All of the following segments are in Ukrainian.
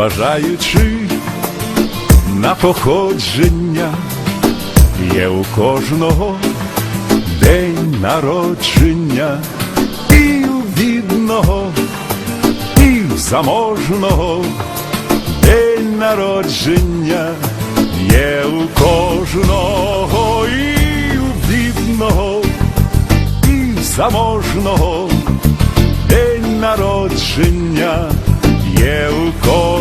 незважаючи на походження, є у кожного день народження, і у бідного, і у заможного. День народження, є у кожного, і у бідного, і у заможного. День народження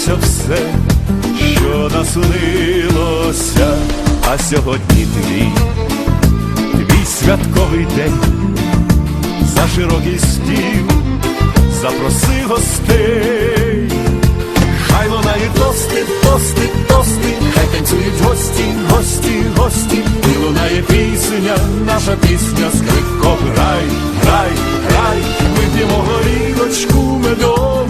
збулося все, що наснилося, а сьогодні твій, твій святковий день. За широкий стіл, запроси гостей, хай лунає тости, тости, тости, хай танцюють гості, гості, гості, і лунає пісня, наша пісня, скрипко, грай, грай, грай, вип'ємо горілочку медову,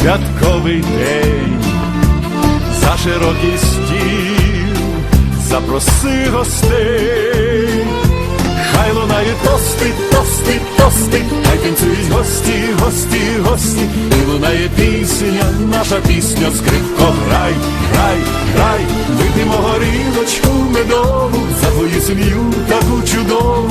святковий день, за широкий стіл, запроси гостей, хай лунає тости, тости, тости, хай танцюють гості, гості, гості, і лунає пісня, наша пісня, скрипко, грай, грай, грай, вип'ємо горілочку медову, за твою сім'ю таку чудову,